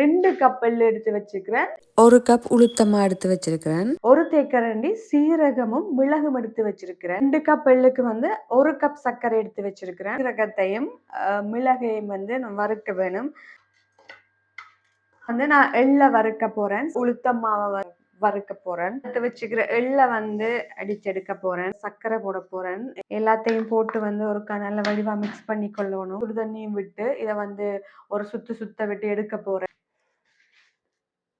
ரெண்டு கப் எள்ளு எடுத்து வச்சுக்கிறேன். ஒரு கப் உளுத்தமா எடுத்து வச்சிருக்கிறேன். ஒரு தேக்கரண்டி சீரகமும் மிளகும் எடுத்து வச்சிருக்கிறேன். ரெண்டு கப் எள்ளுக்கு வந்து ஒரு கப் சர்க்கரை எடுத்து வச்சிருக்கிறேன். சீரகத்தையும் மிளகையும் வந்து நான் வறுக்க வேணும். வந்து நான் எள்ளை வறுக்க போறேன். உளுத்தம் மாவை வறுக்க போறேன். எடுத்து வச்சுக்கிற எள்ளை வந்து அடிச்செடுக்க போறேன். சர்க்கரை போட போறேன். எல்லாத்தையும் போட்டு வந்து ஒரு நல்ல வடிவா மிக்ஸ் பண்ணி கொள்ளணும் சுடு தண்ணியும் விட்டு இதை வந்து ஒரு சுத்து சுத்த விட்டு எடுக்க போறேன்.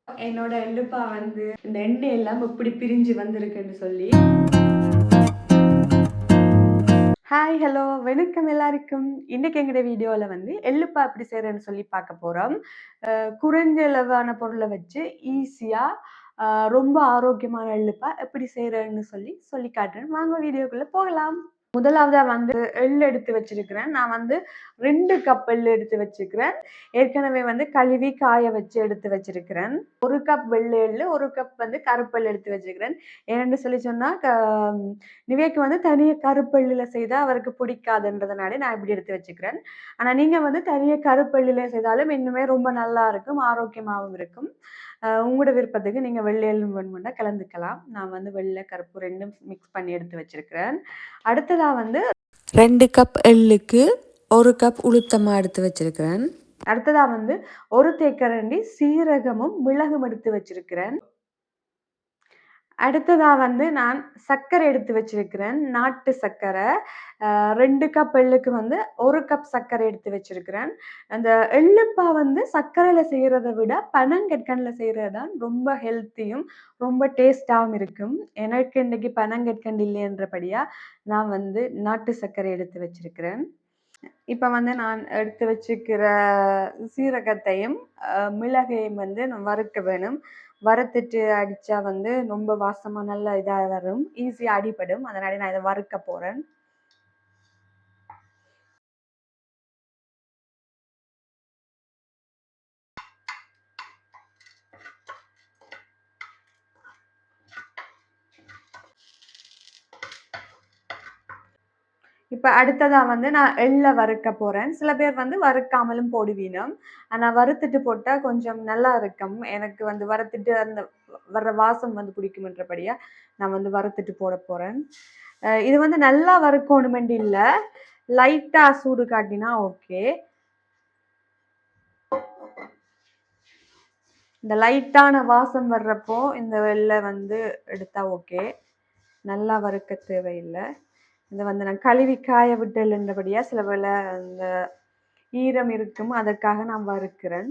என்னோட எள்ளுப்பா வந்து இந்த எண்ணெய் எல்லாம் இப்படி பிரிஞ்சு வந்திருக்குன்னு சொல்லி. ஹாய் ஹலோ வணக்கம் எல்லாருக்கும். இன்றைக்கி எங்களோட வீடியோவில் வந்து எள்ளுப்பா எப்படி செய்கிறேன்னு சொல்லி பார்க்க போகிறோம் குறைஞ்ச அளவான பொருளை வச்சு ஈஸியாக ரொம்ப ஆரோக்கியமான எள்ளுப்பா எப்படி செய்கிறேன்னு சொல்லி சொல்லி காட்டுறேன். வாங்க வீடியோக்குள்ளே போகலாம். முதலாவதாக வந்து எள் எடுத்து வச்சிருக்கிறேன். நான் வந்து ரெண்டு கப் எள்ளு எடுத்து வச்சுக்கிறேன். ஏற்கனவே வந்து கழுவி காய வச்சு எடுத்து வச்சிருக்கிறேன். ஒரு கப் வெள்ளை எள்ளு ஒரு கப் வந்து கருப்பெள்ளு எடுத்து வச்சிருக்கிறேன் ஏன்னு சொல்லி சொன்னால் க- நிவேக்கு வந்து தனியாக கருப்பெள்ளில் செய்தால் அவருக்கு பிடிக்காதுன்றதுனால நான் இப்படி எடுத்து வச்சுக்கிறேன். ஆனால் நீங்கள் வந்து தனியாக கருப்பெள்ளில செய்தாலும் இன்னுமே ரொம்ப நல்லா இருக்கும் ஆரோக்கியமாகவும் இருக்கும். உங்களோட விருப்பத்துக்கு நீங்கள் வெள்ளை எள்ளும் கலந்துக்கலாம். நான் வந்து வெள்ளை கருப்பு ரெண்டும் மிக்ஸ் பண்ணி எடுத்து வச்சிருக்கிறேன். அடுத்ததாக வந்து ரெண்டு கப் எள்ளுக்கு ஒரு கப் உளுத்தமாக எடுத்து வச்சிருக்கிறேன். அடுத்ததாக வந்து ஒரு தேக்கரண்டி சீரகமும் மிளகும் எடுத்து வச்சிருக்கிறேன். அடுத்ததாக வந்து நான் சர்க்கரை எடுத்து வச்சிருக்கிறேன். நாட்டு சர்க்கரை. ரெண்டு கப் எள்ளுக்கு வந்து ஒரு கப் சர்க்கரை எடுத்து வச்சிருக்கிறேன். அந்த எள்ளுப்பா வந்து சர்க்கரையில் செய்கிறத விட பனங்கற்கண்டில் செய்கிறது தான் ரொம்ப ஹெல்த்தியும் ரொம்ப டேஸ்டாகவும் இருக்கும். எனக்கு இன்றைக்கி பனங்கற்கண்டு இல்லைன்றபடியாக நான் வந்து நாட்டு சர்க்கரை எடுத்து வச்சிருக்கிறேன். இப்போ வந்து நான் எடுத்து வச்சுக்கிற சீரகத்தையும் மிளகையும் வந்து நான் வறுக்க வேணும். வறுத்துட்டு அடித்தா வந்து ரொம்ப வாசமாக நல்ல இதாக வரும். ஈஸியாக அடிபடும். அதனால நான் இதை வறுக்க போகிறேன் இப்போ அடுத்ததாக வந்து நான் எள்ளை வறுக்க போகிறேன் சில பேர் வந்து வறுக்காமலும் போடுவீனும் ஆனால் வறுத்துட்டு போட்டால் கொஞ்சம் நல்லா இருக்கும். எனக்கு வந்து வறுத்துட்டு அந்த வர்ற வாசம் வந்து பிடிக்குமென்றபடியாக நான் வந்து வறுத்துட்டு போட போகிறேன் இது வந்து நல்லா வறுக்கணுமெண்டு இல்லை. லைட்டாக சூடு காட்டினா ஓகே. இந்த லைட்டான வாசம் வர்றப்போ இந்த வெள்ளை வந்து எடுத்தால் ஓகே. நல்லா வறுக்க தேவையில்லை. இதை வந்து நான் கழுவி காய விட்டல்ன்றபடியா சில வேளை அந்த ஈரம் இருக்கும் அதற்காக நான் வறுக்கிறேன்.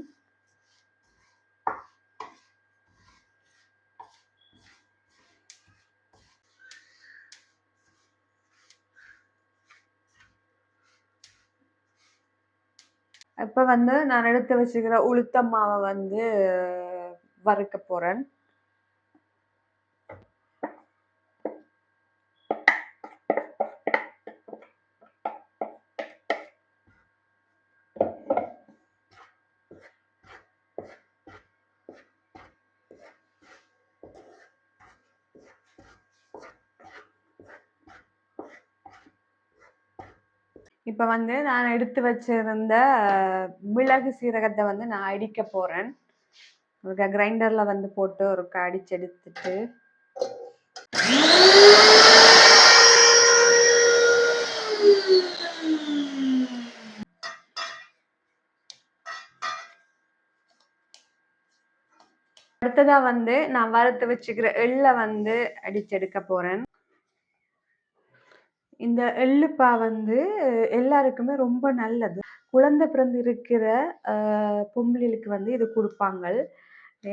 இப்போ வந்து நான் எடுத்து வச்சுக்கிற உளுத்தம் மாவை வந்து வறுக்க போறேன். இப்போ வந்து நான் எடுத்து வச்சிருந்த மிளகு சீரகத்தை வந்து நான் அடிக்க போகிறேன் ஒரு கிரைண்டரில் வந்து போட்டு ஒரு அடிச்சு எடுத்துட்டு. அடுத்ததாக வந்து நான் வறுத்து வச்சுக்கிற எள்ளை வந்து அடிச்செடுக்க போகிறேன் இந்த எள்ளுப்பா வந்து எல்லாருக்குமே ரொம்ப நல்லது. குழந்தை பிறந்து இருக்கிற பொம்பளைகளுக்கு வந்து இது கொடுப்பாங்க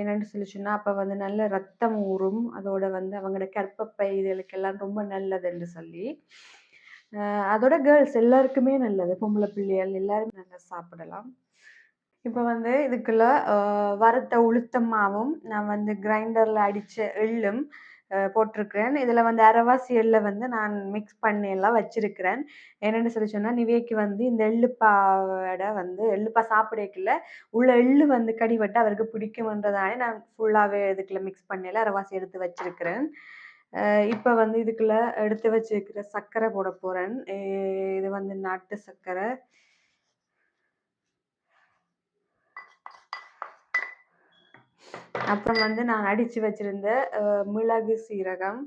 என்னென்னு சொல்லி சொன்னால் அப்போ வந்து நல்ல ரத்தம் ஊறும். அதோட வந்து அவங்களோட கற்பப்பை இதுகளுக்கெல்லாம் ரொம்ப நல்லதுன்னு சொல்லி. அதோட கேர்ள்ஸ் எல்லாருக்குமே நல்லது. பொம்பளை பிள்ளைகள் எல்லாருமே நல்லா சாப்பிடலாம். இப்போ வந்து இதுக்குள்ள வறுத்த உளுத்தமாகவும் நான் வந்து கிரைண்டரில் அடித்த எள்ளும் போட்டிருக்கிறேன். இதில் வந்து அரைவாசி எள்ளை வந்து நான் மிக்ஸ் பண்ணி எல்லாம் வச்சுருக்கிறேன். என்னென்னு சொல்லி சொன்னால் நிவேக்கு வந்து இந்த எள்ளுப்பாவோட வந்து எள்ளுப்பா சாப்பிடக்குள்ள உள்ள எள்ளு வந்து கடிவட்டு அவருக்கு பிடிக்கும்ன்றதானே நான் ஃபுல்லாகவே இதுக்குள்ள மிக்ஸ் பண்ணி எல்லாம் எடுத்து வச்சிருக்கிறேன். இப்போ வந்து இதுக்குள்ளே எடுத்து வச்சுருக்கிற சர்க்கரை போட போகிறேன் இது வந்து நாட்டு சர்க்கரை. அப்புறம் வந்து நான் அடித்து வச்சுருந்த மிளகு சீரகம்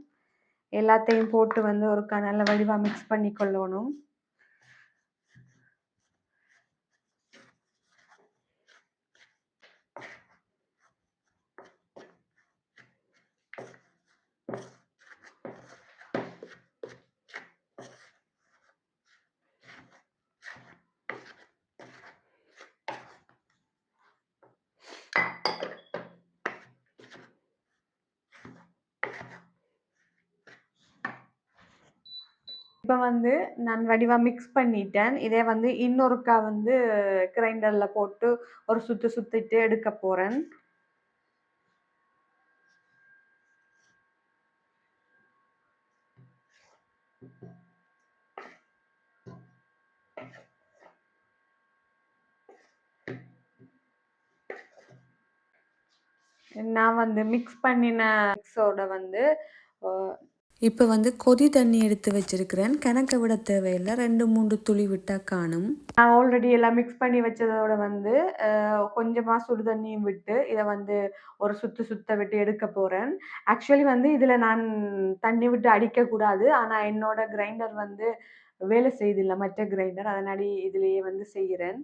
எல்லாத்தையும் போட்டு வந்து ஒரு நல்ல வடிவாக மிக்ஸ் பண்ணி கொள்ளணும். இப்போ வந்து நான் வடிவாக மிக்ஸ் பண்ணிட்டேன். இதே வந்து இன்னொருக்கா வந்து கிரைண்டரில் போட்டு ஒரு சுத்து சுத்திட்டு எடுக்க போகிறேன் நான் வந்து மிக்ஸ் பண்ணின மிக்ஸோட வந்து இப்போ வந்து கொதி தண்ணி எடுத்து வச்சிருக்கிறேன். கணக்க விட தேவையில்லை. ரெண்டு மூன்று துளி விட்டா காணும். நான் ஆல்ரெடி எல்லாம் மிக்ஸ் பண்ணி வச்சதோட வந்து கொஞ்சமாக கொஞ்சமா சுடு தண்ணியும் விட்டு இதை வந்து ஒரு சுத்து சுத்த விட்டு எடுக்க போறேன். ஆக்சுவலி வந்து இதுல நான் தண்ணி விட்டு அடிக்க கூடாது. ஆனா என்னோட கிரைண்டர் வந்து வேலை செய்தில்லை. மற்ற கிரைண்டர் அதனாடி இதுலயே வந்து செய்கிறேன்.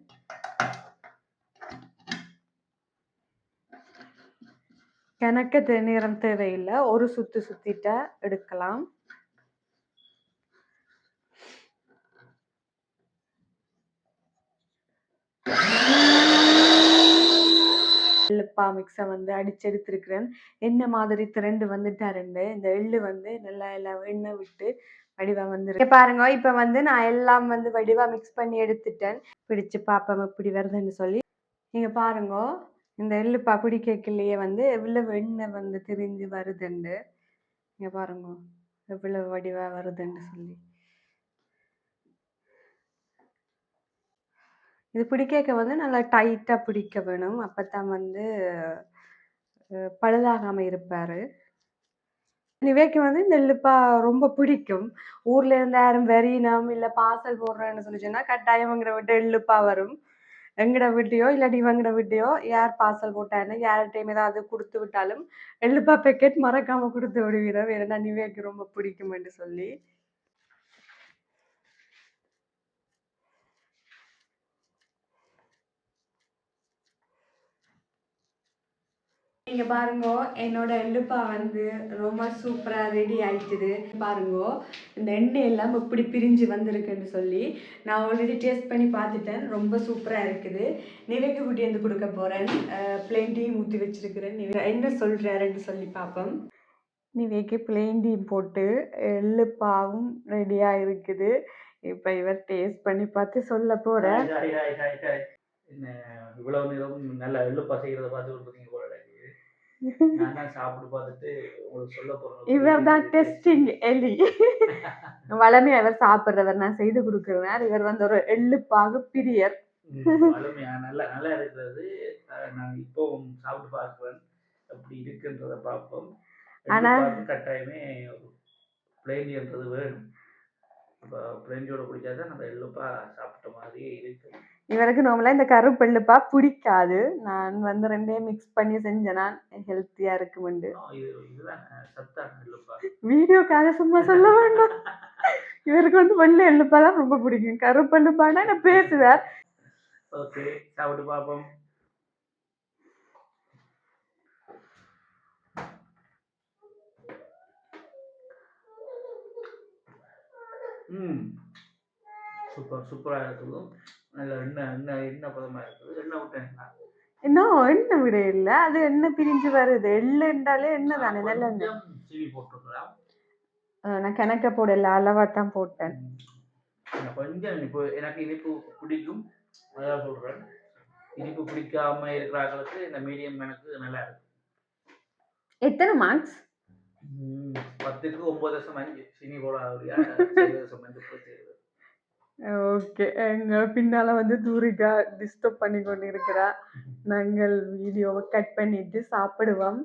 கிணக்க நிறம் தேவையில்லை. ஒரு சுத்து சுத்திட்டா எடுக்கலாம். எள்ளுப்பா மிக்ஸை வந்து அடிச்சு எடுத்திருக்கிறேன். என்ன மாதிரி திரண்டு வந்துட்டாருண்டு இந்த எள்ளு வந்து நல்லா எல்லாம் எண்ணெய் விட்டு வடிவா வந்துருக்கு பாருங்க இப்ப வந்து நான் எல்லாம் வந்து வடிவா மிக்ஸ் பண்ணி எடுத்துட்டேன். பிடிச்சு பாப்போம் இப்படி வருதுன்னு சொல்லி. நீங்க பாருங்க. இந்த எள்ளு பகுடி கேக்கிலேயே வந்து எவ்வளவு எண்ணெய் வந்து திரிஞ்சு வருதுண்டு. இங்க பாருங்க. எவ்வளவு வடிவா வருதுன்னு சொல்லி. இது பிடிக்க வந்து நல்லா டைட்டாக பிடிக்க வேணும். அப்போத்தான் வந்து பழுதாகாமல் இருப்பார் இருப்பாரு. நிவேக்கு வந்து இந்த ரொம்ப பிடிக்கும். ஊர்ல இருந்து யாரும் வெறியினம் இல்லை பார்சல் போடுறேன்னு சொல்லி சொன்னா கட்டாயம் விட்டு எள்ளுப்பா வரும். எங்கட வீட்டையோ இல்லாட்டி இவங்கட வீட்டையோ யார் பார்சல் போட்டாருன்னு யார்கிட்டையும் ஏதாவது கொடுத்து விட்டாலும் எள்ளுப்பா பேக்கெட் மறக்காமல் கொடுத்து விடுவீரோ? ஏன்னா நிவேக்கு ரொம்ப பிடிக்கும்னு சொல்லி. நீங்கள் பாருங்க என்னோட எள்ளுப்பா வந்து ரொம்ப சூப்பராக ரெடி ஆயிட்டுது. பாருங்க இந்த எண்ணெய் எல்லாம் இப்படி பிரிஞ்சு வந்திருக்குன்னு சொல்லி நான் ஆல்ரெடி டேஸ்ட் பண்ணி பார்த்துட்டேன். ரொம்ப சூப்பராக இருக்குது. நிவேக்கு குட்டி வந்து கொடுக்க போகிறேன் பிளேன் டீ ஊற்றி வச்சிருக்கிறேன். நிவே என்ன சொல்கிறாருன்னு சொல்லி பார்ப்போம். நிவேக்கு பிளேன் டீ போட்டு எள்ளுப்பாவும் ரெடியாக இருக்குது. இப்போ இவர் டேஸ்ட் பண்ணி பார்த்து சொல்ல போகிறேன் இவ்வளோ நேரம் நல்லா எள்ளுப்பா செய்கிறத பார்த்து போல இவர் தான் டெஸ்டிங் எலி. வளமே அவர் சாப்பிட்றவர் நான் செய்து கொடுக்குறேன். இவர் வந்து ஒரு எள்ளுப்பாகு பிரியர். அருமையா நல்லா நல்லா இருக்கிறது. நான் இப்போ சாப்பிட்டு பார்க்கிறேன். எப்படி இருக்குன்றத பார்ப்போம். ஆனா- கட்டாயமே பிளேண்டின்றது வேணும். பிளேண்டியோட பிடிச்சாதான் நம்ம எள்ளுப்பா சாப்பிட்ட மாதிரியே இருக்கு. இவருக்கு நார்மலாக இந்த கருப்பு எள்ளுப்பா பிடிக்காது. நான் வந்து ரெண்டையும் மிக்ஸ் பண்ணி செஞ்சேன். நான் ஹெல்த்தியா இருக்குமெண்டு வீடியோக்காக சும்மா சொல்ல வேண்டாம். இவருக்கு வந்து வெள்ளை எள்ளுப்பா தான் ரொம்ப பிடிக்கும். கருப்பு எள்ளுப்பானா நான் பேசுவார் ஓகே சாப்பிட்டு பார்ப்போம். ம். சூப்பர் சூப்பராக இருக்குது. நல்ல எண்ணெய் எண்ணெய் எண்ணெய் பதமாக இருக்குது. எண்ணெய் விட்டேன் இன்னும் எண்ணெய் விட இல்லை. அது எண்ணெய் பிரிஞ்சு வருது. எள்ளுன்றாலே எண்ணெய் தானே. நல்ல சீவி போட்டுருக்கலாம் நான் கணக்க போடல. அளவா தான் போட்டேன். கொஞ்சம் இப்போ எனக்கு இனிப்பு பிடிக்கும். அதான் சொல்கிறேன் இனிப்பு பிடிக்காம இருக்கிறாங்களுக்கு இந்த மீடியம் எனக்கு நல்லா இருக்கு எத்தனை மார்க்ஸ் பத்துக்கு ஒன்பது தசம் அஞ்சு சினி செய்யுது ஓகே எங்க பின்னால வந்து தூரிகா டிஸ்டர்ப் பண்ணி கொண்டு இருக்கிறா நாங்கள் வீடியோவை கட் பண்ணிட்டு சாப்பிடுவோம்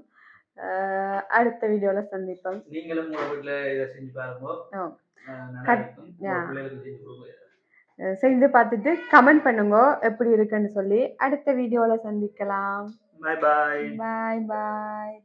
அடுத்த வீடியோல சந்திப்போம் நீங்களும் உங்க வீட்டுல இதை செஞ்சு பாருங்க செஞ்சு பார்த்துட்டு கமெண்ட் பண்ணுங்க எப்படி இருக்குன்னு சொல்லி அடுத்த வீடியோல சந்திக்கலாம் பாய் பாய் பாய் பாய்